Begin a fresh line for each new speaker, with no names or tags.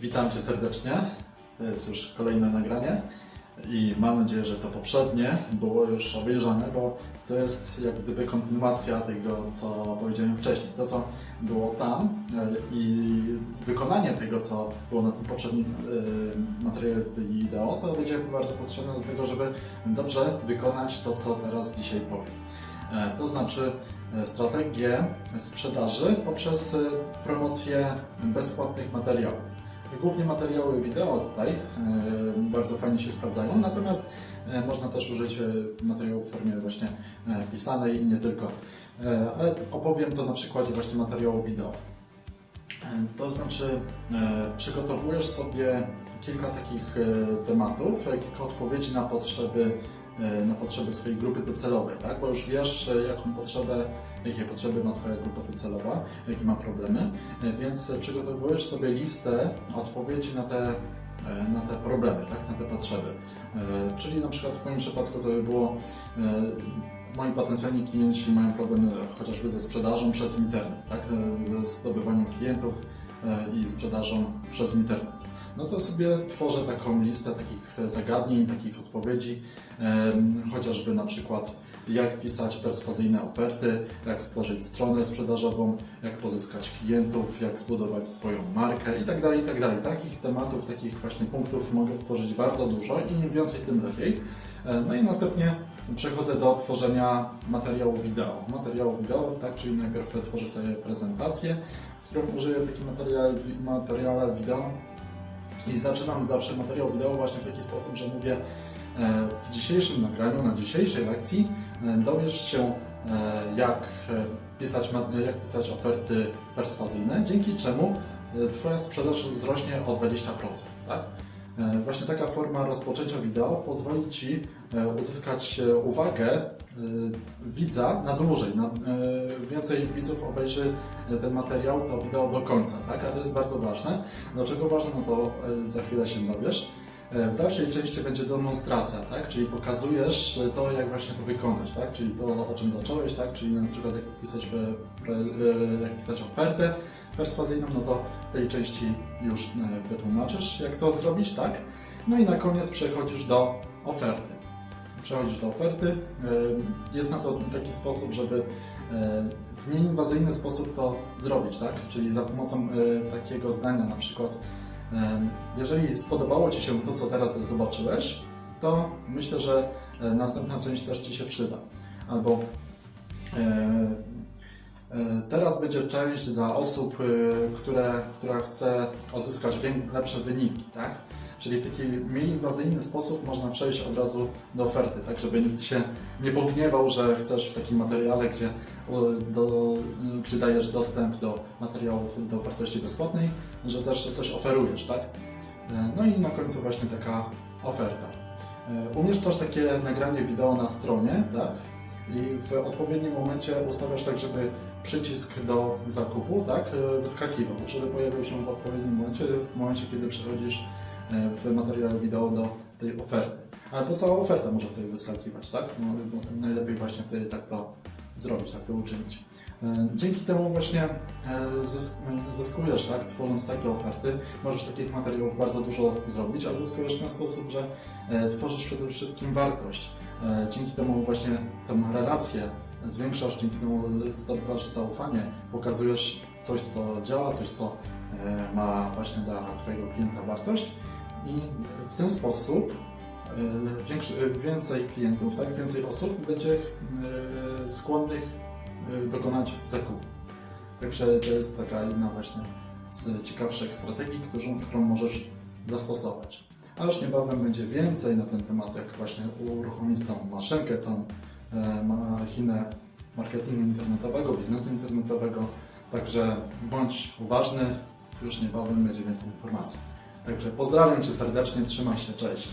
Witam Cię serdecznie. To jest już kolejne nagranie i mam nadzieję, że to poprzednie było już obejrzane, bo to jest jak gdyby kontynuacja tego, co powiedziałem wcześniej. To, co było tam e, i wykonanie tego, co było na tym poprzednim e, materiale wideo, to będzie bardzo potrzebne do tego, żeby dobrze wykonać to, co teraz dzisiaj powiem. E, To znaczy strategię sprzedaży poprzez promocję bezpłatnych materiałów. Głównie materiały wideo tutaj e, bardzo fajnie się sprawdzają, natomiast e, można też użyć e, materiałów w formie właśnie pisanej i nie tylko. Ale opowiem to na przykładzie właśnie materiału wideo. To znaczy, przygotowujesz sobie kilka takich tematów, kilka odpowiedzi na potrzeby, na potrzeby swojej grupy docelowej, tak? Bo już wiesz, e, jaką potrzebę, jakie potrzeby ma Twoja grupa docelowa, jakie ma problemy, e, więc e, przygotowujesz sobie listę odpowiedzi na te, e, na te problemy, tak? Na te potrzeby. E, Czyli na przykład w moim przypadku to by było e, moi potencjalni klienci mają problemy chociażby ze sprzedażą przez internet, tak? ze zdobywaniem klientów e, i sprzedażą przez internet. No to sobie tworzę taką listę takich zagadnień, takich odpowiedzi, chociażby na przykład jak pisać perswazyjne oferty, jak stworzyć stronę sprzedażową, jak pozyskać klientów, jak zbudować swoją markę itd. itd. Takich tematów, takich właśnie punktów mogę stworzyć bardzo dużo i im więcej, tym lepiej. E, No i następnie przechodzę do tworzenia materiału wideo. Materiału wideo, tak, czyli najpierw tworzę sobie prezentację, którą użyję w takim materiale, materiale wideo i zaczynam zawsze materiał wideo właśnie w taki sposób, że mówię e, w dzisiejszym nagraniu, na dzisiejszej lekcji e, dowiesz się e, jak pisać, jak pisać oferty perswazyjne, dzięki czemu Twoja sprzedaż wzrośnie o 20%. Tak? E, Właśnie taka forma rozpoczęcia wideo pozwoli Ci e, uzyskać e, uwagę widza na dłużej. Więcej widzów obejrzy ten materiał, to wideo do końca, tak? A to jest bardzo ważne. Dlaczego ważne? No to za chwilę się dowiesz. E, W dalszej części będzie demonstracja, tak? Czyli pokazujesz e, to, jak właśnie to wykonać, tak? Czyli to, o czym zacząłeś, tak? Czyli na przykład jak pisać, e, jak pisać ofertę perswazyjną, no to w tej części już wytłumaczysz, jak to zrobić, tak? No i na koniec przechodzisz do oferty. Przechodzisz do oferty. Jest na to taki sposób, żeby w nieinwazyjny sposób to zrobić, tak? Czyli za pomocą takiego zdania na przykład jeżeli spodobało Ci się to, co teraz zobaczyłeś, to myślę, że e, następna część też Ci się przyda. Albo e, e, teraz będzie część dla osób, które, która chce uzyskać lepsze wyniki, tak? Czyli w taki mniej inwazyjny sposób można przejść od razu do oferty, tak? Żeby nikt się nie pogniewał, że chcesz w takim materiale, gdzie, o, do, gdzie dajesz dostęp do materiałów do wartości bezpłatnej, że też coś oferujesz, tak? E, No i na końcu właśnie taka oferta. E, Umieszczasz takie nagranie wideo na stronie, tak? I w odpowiednim momencie ustawiasz tak, żeby przycisk do zakupu, tak, e, wyskakiwał, żeby pojawił się w odpowiednim momencie, w momencie, kiedy przechodzisz e, w materiale wideo do tej oferty. Ale to cała oferta może wtedy wyskakiwać, tak? No, najlepiej właśnie wtedy tak to zrobić, tak to uczynić. E, Dzięki temu właśnie e, zysk- zyskujesz, tak, tworząc takie oferty, możesz takich materiałów bardzo dużo zrobić, a zyskujesz w ten sposób, że e, tworzysz przede wszystkim wartość. E, Dzięki temu właśnie tę relację zwiększasz, dzięki temu zdobywasz zaufanie, pokazujesz coś, co działa, coś, co e, ma właśnie dla Twojego klienta wartość i w ten sposób e, e, więcej klientów, tak, więcej osób będzie e, skłonnych e, dokonać zakupu. Także to jest taka jedna właśnie z ciekawszych strategii, którą, którą możesz zastosować. A już niebawem będzie więcej na ten temat, jak właśnie uruchomić całą maszynkę, całą e, machinę marketingu internetowego, biznesu internetowego. Także bądź uważny, już niebawem będzie więcej informacji. Także pozdrawiam Cię serdecznie, trzymaj się, cześć.